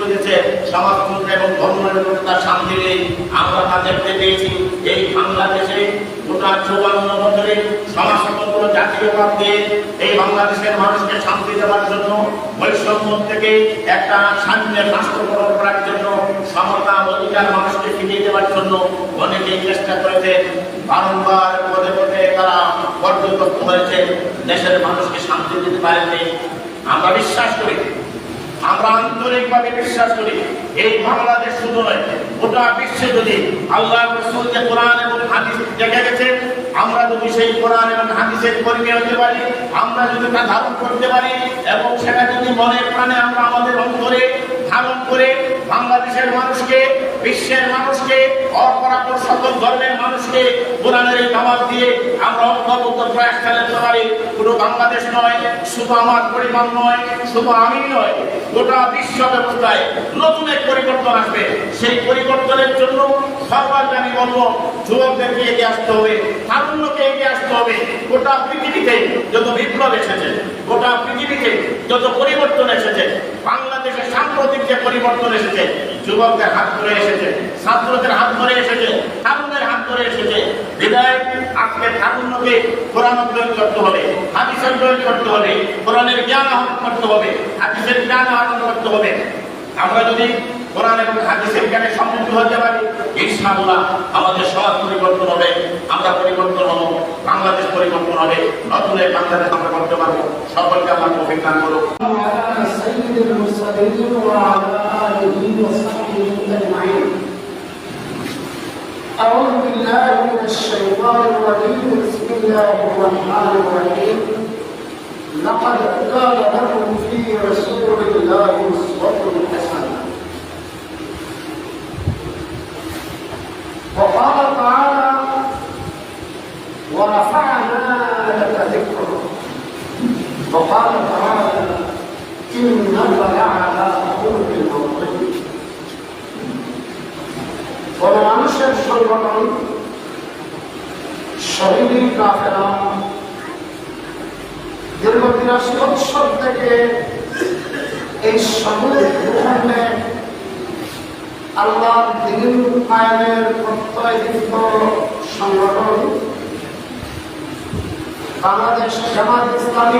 করেছে সমাজতন্ত্র এবং ধর্মনিরপেক্ষতার শান্তি নেই। আমরা তা দেখতে পেয়েছি। এই বাংলাদেশে গোটা চৌবান্ন বছরে সমাজতন্ত্র জাতীয়বাদ দিয়ে এই বাংলাদেশের মানুষকে শান্তি দেওয়ার জন্য, বৈষম্য থেকে একটা সাম্যের রাষ্ট্র গ্রহণ করার জন্য, সমতা অধিকার মানুষকে ফিরিয়ে দেওয়ার জন্য অনেকেই চেষ্টা করেছে। বারংবার পদে পদে তারা পর্যটক হয়েছে দেশের মানুষকে শান্তি দিতে পারেননি। আমরা বিশ্বাস করি আমরা আন্তরিকভাবে বিশ্বাস করি, এই বাংলাদেশ শুধু নয়, গোটা বিশ্বে যদি আল্লাহ রসুল যে কোরআন এবং হাদিস দেখে গেছে, আমরা যদি সেই কোরআন এবং হাদিসের কর্মী হতে পারি, আমরা যদি তা ধারণ করতে পারি, এবং সেটা যদি মনে প্রাণে আমরা আমাদের অন্তরে ধারণ করে বাংলাদেশের মানুষকে, বিশ্বের মানুষকে, অপরাপর সকল ধর্মের মানুষকে কোরআনের এই দিয়ে আমরা অন্তর্ভুক্ত প্রয়াস চালাতে পারি। পুরো বাংলাদেশ নয়, শুধু আমার পরিমাণ নয়, শুধু আমি নয়, গোটা বিশ্ব ব্যবস্থায় নতুন এক পরিবর্তন আসবে। সেই পরিবর্তনের জন্য সর্বাগ্রে আমি বলব, যুবকদেরকে এগিয়ে আসতে হবে, তারুণ্যকে এগিয়ে আসতে হবে। গোটা পৃথিবীতে যত বিপ্লব এসেছে, গোটা পৃথিবীতে যত পরিবর্তন এসেছে বাংলাদেশে সাম্প্রতিক যে পরিবর্তন এসেছে, যুবকদের হাত ধরে এসেছে, ছাত্রদের হাত ধরে এসেছে তারুণের হাত ধরে এসেছে বিধায়ক আজকে তারুণ্যকে কোরআন অধ্যয়ন করতে হবে হাদিস অধ্যয়ন করতে হবে, কোরআনের জ্ঞান আহরণ করতে হবে, হাদিসের জ্ঞান আহরণ করতে হবে। আমরা যদি কোরআন এবং হাদিসের জ্ঞানে সমৃদ্ধ হতে পারি ইনশাআল্লাহ আমাদের সমাজ পরিবর্তন হবে আমরা পরিবর্তন হবো বাংলাদেশ পরিবর্তন হবে নতুন এক বাংলাদেশ আমরা করতে পারবো সকলকে আমার অভিজ্ঞান করুক وعلى سيد المرسلين وعلى آله وصحبه أجمعين أعوذ بالله من الشيطان الرجيم بسم الله الرحمن الرحيم لقد كان لكم في رسول الله أسوة حسنة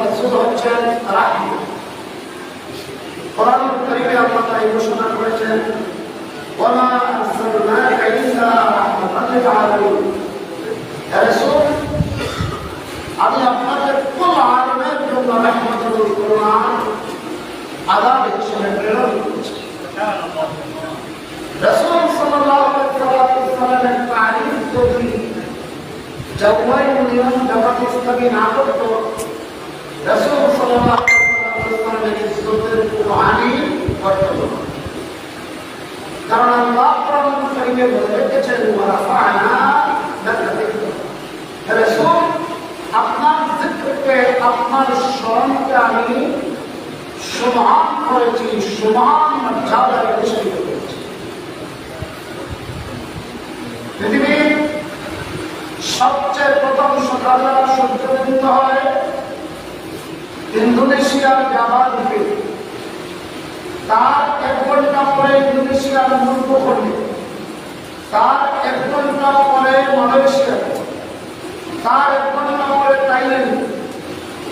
রসুল হচ্ছেন রাখি কোরআন কারিমে আল্লাহ তাই ঘোষণা করেছেন ওয়া আরসালনাকা ইল্লা আমি আপনাদের কুল আলমের জন্য রাসূল সাল্লাল্লাহু আলাইহি ওয়াসাল্লামের ইজ্জতের কুরআনি করত কারণ আল্লাহ আপনার আপনার স্মরণকে আমি সমান করেছি সমান প্রতিষ্ঠিত করেছি পৃথিবীর সবচেয়ে প্রথম সকালবেলা সূর্য হয় ইন্দোনেশিয়ার জাভা দ্বীপে তার এক ঘণ্টা পরে ইন্দোনেশিয়ার মূর্খ খণ্ডে তার এক ঘণ্টা পরে মালয়েশিয়া। তার এক ঘণ্টা পরে থাইল্যান্ড।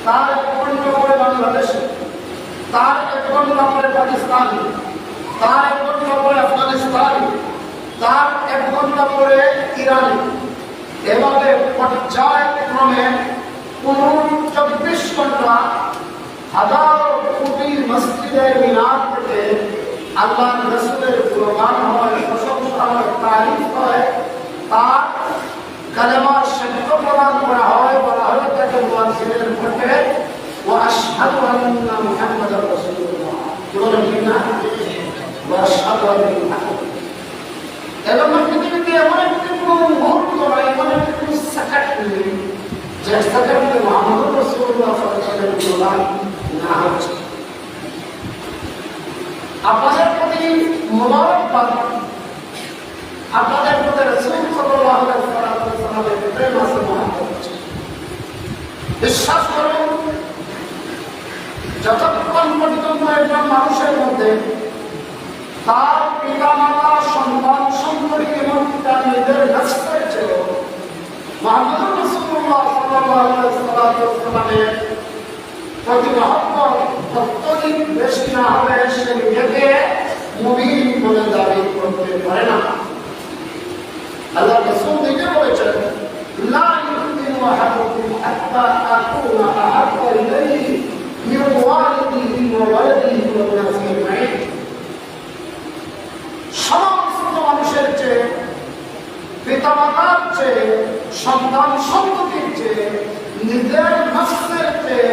তার এক ঘণ্টা পরে বাংলাদেশে। তার এক ঘণ্টা পরে পাকিস্তান। তার এক ঘণ্টা পরে আফগানিস্তান। তার এক ঘণ্টা পরে ইরান। এভাবে পর্যায়ক্রমে পনেরো চব্বিশ ঘণ্টা হাজার কোটি মসজিদের মিনার থেকে আল্লাহ রসুলের গুণগান হয় প্রশংসা হয় তারিফ হয়, তার কালেমার শব্দ প্রদান করা হয় বলা হয় তাকে মুয়াজ্জিনের ভোটে ও আশহাদু আন্না মুহাম্মাদার রাসূলুল্লাহ। কি বলেন ঠিক না? ও আশহাদু আন্না এবং পৃথিবীতে এমন একটি মুহূর্ত নয় এমন একটি কোনো নেই যে সেকেন্ডে মোহাম্মদ রসুল্লাহ সাল্লাল্লাহু গুণগান না হচ্ছে। আপনাদের প্রতি মোবারকবাদ। আপনাদের প্রতি রসুল বিশ্বাস করুন, যতক্ষণ পর্যন্ত একজন মানুষের মধ্যে তার পিতা মাতা সন্তান সন্ততি এবং তার নিজের রাস্তায় ছিল মোহাম্মদ রসুল্লাহ সাল্লাল্লাহু আলাইহি প্রতি মহব্বত ততদিন বেশি না হবে সে নিজেকে মুমিন বলে দাবি করতে পারে না। আল্লাহ রসুল নিজে বলেছেন, লা ইউমিনু আহাদুকুম হাত্তা আকুনা আহাব্বা ইলাইহি ওয়ালিদিহি ওয়া ওয়ালাদিহি ওয়া নাসি সমস্ত মানুষের চেয়ে, পিতামাতার চেয়ে, সন্তান সন্ততির চেয়ে, নিজের নফসের চেয়ে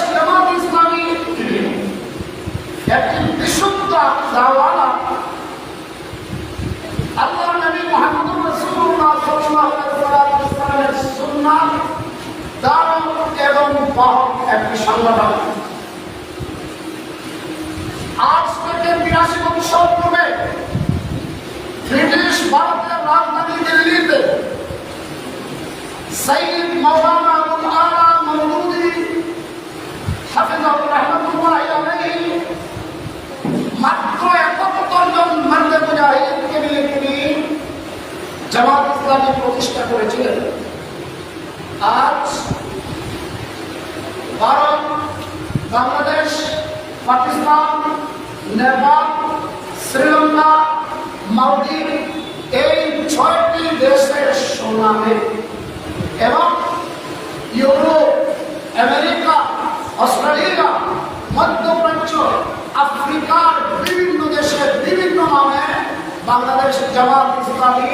একটি বিশুদ্ধ দাওয়ালা আল্লাহ নবী মুহাম্মদ সাল্লাল্লাহু আলাইহি ওয়াসাল্লামের সুন্নাহ এবং একটি সংগঠন। আজ থেকে বিরাশি বছর পূর্বে ব্রিটিশ ভারতের রাজধানী দিল্লিতে সৈয়দ মৌলানা আবুল আলা মৌদুদি হাফিজাহুর রহমাতুল্লাহ আলাইহি মাত্র একাত্তর জন মানবে মুজাহিদকে নিয়ে তিনি জামাত ইসলামী প্রতিষ্ঠা করেছিলেন। আজ ভারত, বাংলাদেশ, পাকিস্তান, নেপাল, শ্রীলঙ্কা, মালদ্বীপ এই ছয়টি দেশের সুনামে এবং ইউরোপ, আমেরিকা, অস্ট্রেলিয়া, মধ্যপ্রাচ্য, আফ্রিকার বিভিন্ন দেশের বিভিন্ন নামে বাংলাদেশ জামাত ইসলামী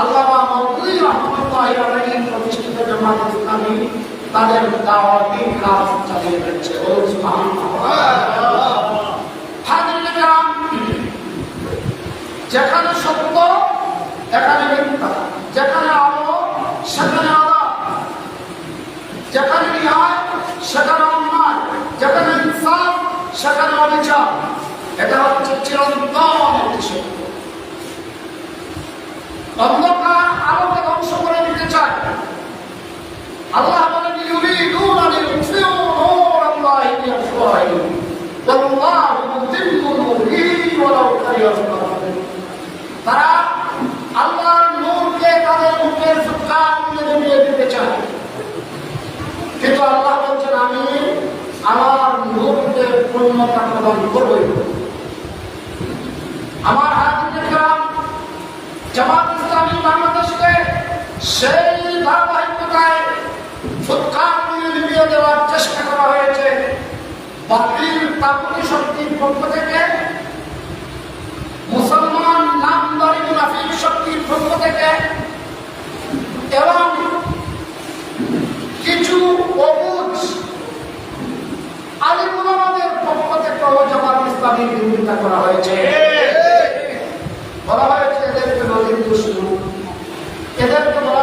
আল্লামা মৌদুই রহমতুল্লাহ আলাইহি প্রতিষ্ঠিত জামাত ইসলামী তাদের দাওয়াতি কাজ চালিয়ে যাচ্ছে। সুবহানাল্লাহ। যেখানে সত্য, এখানে মিথ্যা, যেখানে আলো, সেখানে আলো যেখানে ন্যায়, সেখানে অন্যায়, যেখানে ইনসাফ, সেখানে অবিচার। এটা হচ্ছে চিরন্তন একটি সত্য অন্ধকার আলোকে ধ্বংস করে দিতে চায়। আল্লাহ বলেন, ইউরিদুনা লিইউতফিউ নূরাল্লাহি বিআফওয়াহিহিম ওয়াল্লাহু অবস্থা হবে। তারা আল্লাহর নূরকে তাদের মুখের ফুৎকার দিয়ে জ্বলিয়ে দিতে চায়। কিন্তু আল্লাহ বলছেন, আমি আমার নূরকে পূর্ণতা প্রদান করবই। আমার হাজিরাম জামাত সেই ধারাবাহিকতায় ফুৎকার দিয়ে দেওয়ার চেষ্টা করা হয়েছে। বাতিল তাকুতি শক্তির পক্ষ থেকে, মুসলমান নামদারি মুনাফিক শক্তির পক্ষ থেকে, এবং কিছু অবুজ আলিমুলামাদের পক্ষ থেকেও জামাত ইসলামী বিরোধিতা করা হয়েছে বলা হয়েছে এদেরকে নদীর দুষ্কু এদেরকে বলা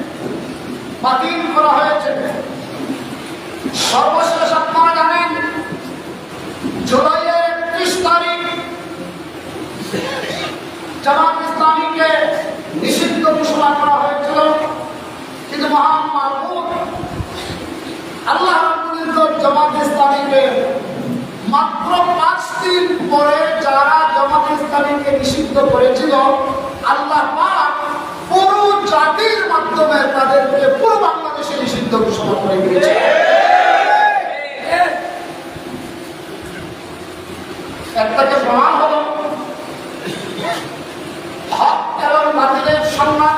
বাতিল করা হয়েছে। সর্বশেষ আপনারা জানেন, জুলাইয়ের একত্রিশ তারিখ জামাত ইসলামীকে নিষিদ্ধ ঘোষণা করা হয়েছিল। কিন্তু মহান মাহবুব আল্লাহ জামাত ইসলামীকে মাত্র পাঁচ দিন পরে যারা জামাত ইসলামীকে নিষিদ্ধ করেছিল, আল্লাহ পাক জাতির মাধ্যমে তাদেরকে পুরো বাংলাদেশে নিষিদ্ধ ঘোষণা করে দিয়েছে। একটাকে প্রমাণ হলো।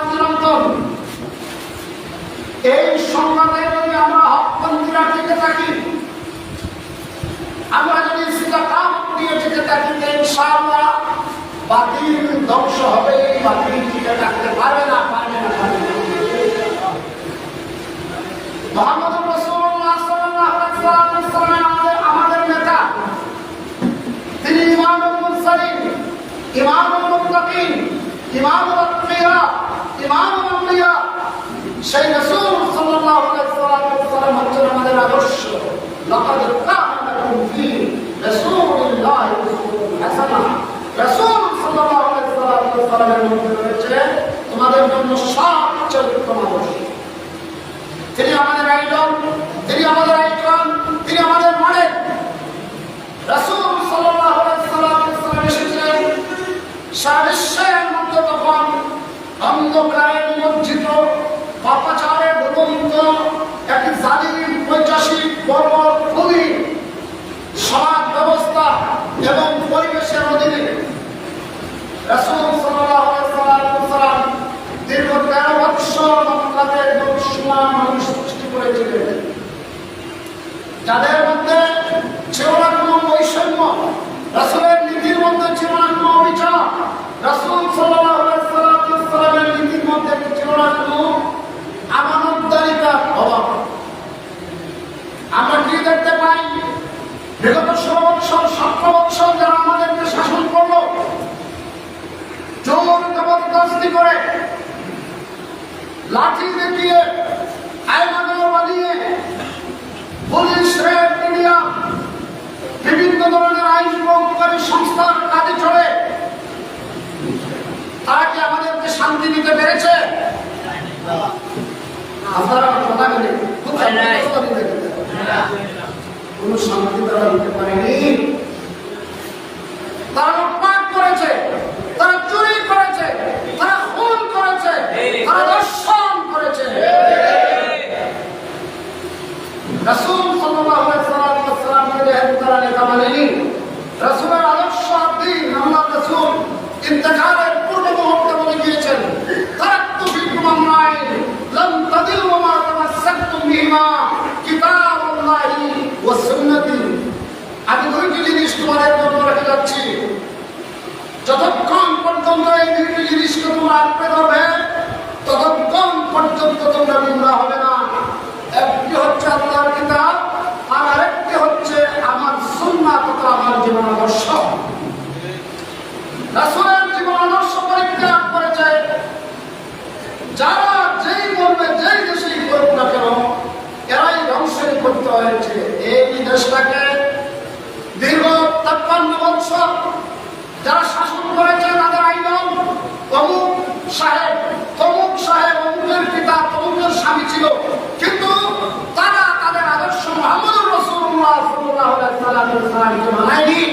নিরন্তর। এই সংগ্রামে যদি আমরা হকবন্দিরা টিকে থাকি। আমরা যদি সিলাকাম দিয়ে টিকে থাকি বাতিল ধ্বংস হবে বাতিল থাকতে পারবে না পারবে না পারবে না। মোহাম্মদ রাসূলুল্লাহ সাল্লাল্লাহু আলাইহি ওয়াসাল্লাম আমাদের আমাদের নেতা। তিনি ইমামুল মুরসালিন, ইমামুল মুত্তাকিন, ইমামুল আতকিয়া ইমামুল আদর্শ। জন্য সবচেয়ে উত্তম তিনি আমাদের আইডল তিনি আমাদের আইকন তিনি আমাদের মডেল রাসূল তখন অন্ধকারে নিমজ্জিত পাপাচারে ভূমিত একটি জালিম ঐতিহাসিক বর্বর খুবই সমাজ ব্যবস্থা এবং পরিবেশের অধীনে রাসূল ওয়াসাল্লাম দীর্ঘ তেরো বৎসর বাংলাদেশ সময় মানুষ সৃষ্টি করেছিলেন যাদের মধ্যে ছিল না কোনো বৈষম্য, রাসূলের নীতির মধ্যে ছিল না কোনো অবিচার, রাসূল আলাইহি নীতির মধ্যে ছিল না কোনো আমানতদারিতার অভাব। আমরা কি দেখতে পাই? বিগত ষোলো বৎসর, সতেরো বৎসর যারা আমাদেরকে শাসন করল, জোর জবরদস্তি করে লাঠি দেখিয়ে আয়নাগুলো বানিয়ে পুলিশ রেড মিডিয়া বিভিন্ন ধরনের আইন প্রয়োগকারী সংস্থার কাজে চলে। তারা কি আমাদেরকে শান্তি দিতে পেরেছে? আপনারা কথা বলে। কোনো শান্তি তারা দিতে পারেনি। তারা লুটপাট করেছে তারা চুরি করেছে তারা খুন করেছে তারা দর্শন করেছে রাসূল সাল্লাল্লাহু আলাইহি ওয়াসাল্লাম কে যেহেতু তারা নেতা মানেনি রাসূলের আদর্শ দিন আল্লাহ রাসূল ইন্তেকালের পূর্ব মুহূর্তে বলে গিয়েছেন তারাক্তু ফিকুম আমরাইন লাম তাদিলু মা তামাসসাকতুম বিহিমা কিতাবুল্লাহি ওয়া সুন্নতি। আমি দুইটি জিনিস তোমাদের জন্য রেখে যাচ্ছি। যতক্ষণ পর্যন্ত এই দুইটি জিনিসকে তোমরা আঁকড়ে ধরবে, ততক্ষণ পর্যন্ত তোমরা গুমরা হবে না। একটি হচ্ছে আল্লাহর কিতাব, আর আরেকটি হচ্ছে আমার সুন্নাত তথা আমার জীবন আদর্শ। রাসূলের জীবন আদর্শ পরিত্যাগ করেছে, যারা যেই করবে যেই দেশেই করুক না কেন, এরাই ধ্বংসের করতে হয়েছে। এই দেশটাকে দীর্ঘ তেপ্পান্ন বছর যারা শাসন করেছে তাদের আইন অমুক সাহেব, তমুক সাহেব অমুকের পিতা, তমুকের স্বামী ছিল Ketua.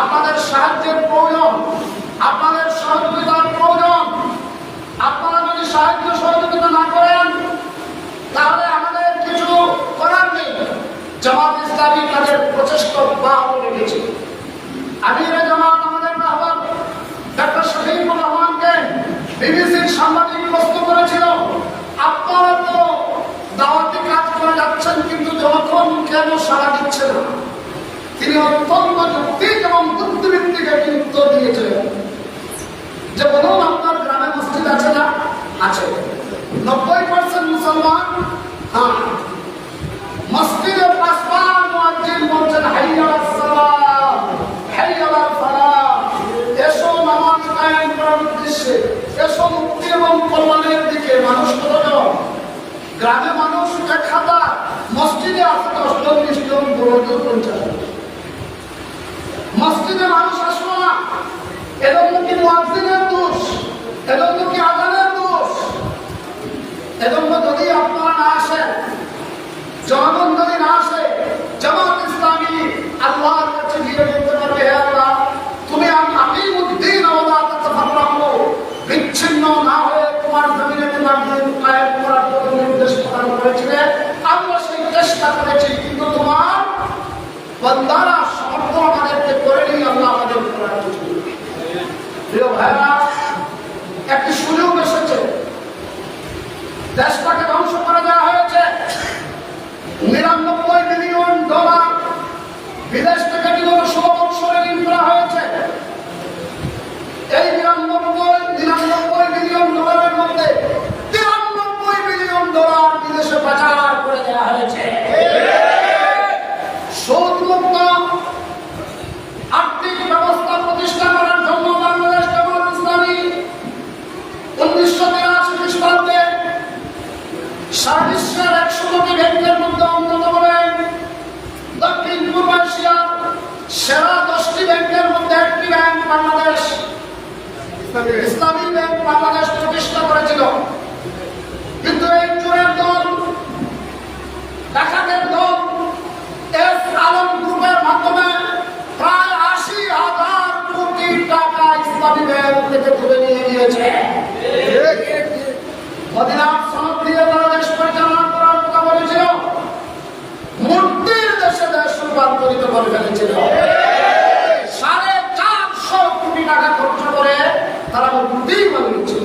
আপনাদের সাহায্যের প্রয়োজন। আপনাদের সহযোগিতার প্রয়োজন। আপনারা যদি সাহায্য সহযোগিতা না করেন, তাহলে আমাদের কিছু করার নেই। জামাত ইসলামী তাদের প্রচেষ্টা অব্যাহত রেখেছে। আমিরে জামাত আমাদের রাহবার ডক্টর শহীদুর রহমানকে বিবিসির সাংবাদিক প্রশ্ন করেছিল। আপনারা তো দাওয়াতি কাজ করে যাচ্ছেন, কিন্তু যখন কেন সাড়া দিচ্ছে না? তিনি অত্যন্ত বুদ্ধিভিত্তিক একটি উত্তর দিয়েছিলেন যে বলুন, আপনার গ্রামে মসজিদ আছে না? আছে। নব্বই পার্সেন্ট মুসলমান? হ্যাঁ। মসজিদের পাঁচবার মুয়াজ্জিন নামাজ কায়েম করার উদ্দেশ্যে। এবং কল্যাণের মানুষ কতজন গ্রামে মানুষ এক হাজার মসজিদে আছে দশ জন বিশ জন পনেরো জন, পঞ্চাশ জন। মসজিদে মানুষ আসলো না। এজন্য কি মুয়াজ্জিনের দোষ? এজন্য কি আজানের দোষ? এজন্য যদি আপনারা না আসেন, জনগণ যদি না আসে, জামাত ইসলামী আল্লাহর কাছে গিয়ে বলতে পারবে, হে আল্লাহ, তুমি আমি তাতাফাররাকু বিচ্ছিন্ন না হয়ে তোমার জমিনে কায়েম করার জন্য নির্দেশ প্রদান করেছিলে। আমরা সেই চেষ্টা করেছি, কিন্তু তোমার বন্দারা সমর্থন আমাদেরকে করেনি আল্লাহ আমাদের করার কিছু প্রিয় ভাইরা একটি সুযোগ এসেছে দেশটাকে ধ্বংস করে দেওয়া হয়েছে নিরানব্বই মিলিয়ন ডলার বিদেশ থেকে বিগত ষোলো বৎসরে ঋণ করা হয়েছে এই নিরানব্বই নিরানব্বই মিলিয়ন ডলারের মধ্যে তিরানব্বই মিলিয়ন ডলার বিদেশে পাচার করে দেওয়া হয়েছে। সুদ আর্থিক ব্যবস্থা প্রতিষ্ঠা করার জন্য বাংলাদেশ জামাত ইসলামী উনিশশো তিরাশি খ্রিস্টাব্দে সারা একশো কোটি ব্যাংকের মধ্যে অন্যতম ব্যাংক দক্ষিণ পূর্ব এশিয়ার সেরা দশটি ব্যাংকের মধ্যে একটি ব্যাংক বাংলাদেশ। ইসলামী ব্যাংক বাংলাদেশ প্রতিষ্ঠা করেছিল। কিন্তু এই চোরের দল ডাকাতের দল আলম গ্রুপের মাধ্যমে প্রায় আশি হাজার কোটি টাকা ইসলামী তুলে নিয়ে গিয়েছে। মদিনার সনদ তারা দেশ পরিচালনা করার কথা বলেছিল। মূর্তির দেশে দেশ রূপান্তরিত করে ফেলেছিল। সাড়ে চারশো কোটি টাকা খরচ করে তারা মূর্তি বানিয়েছিল।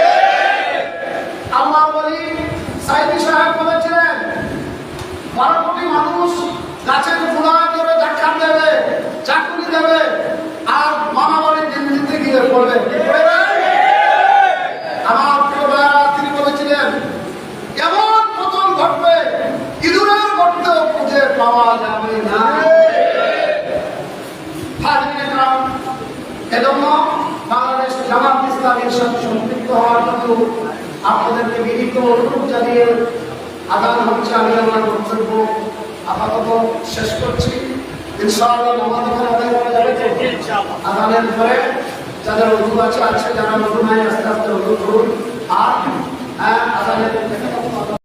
আল্লাহ বলি সাইদি সাহেব বলেছিলেন বারো কোটি মানুষ গাছের গোড়ায় করে দেখা দেবে চাকরি দেবে আর মামাবাড়ি দিন দিতে গিয়ে পড়বে কি পড়বে? আমার প্রিয় ভাইরা তিনি বলেছিলেন কেমন পতন ঘটবে ইঁদুরের গর্তেও খুঁজে পাওয়া যাবে না হাজির ইকরাম, এজন্য বাংলাদেশ জামাত ইসলামের সাথে সম্পৃক্ত হওয়ার জন্য আপনাদেরকে বিনীত অনুরোধ জানিয়ে আদান হচ্ছে আমি আমার বক্তব্য আপাতত শেষ করছি। ইনশাআল্লাহ নামাজ এখানে আদায় করা আদানের পরে যাদের অনুরোধ আছে আছে যারা নতুন আস্তে আস্তে অনুরোধ করুন। আর হ্যাঁ আদানের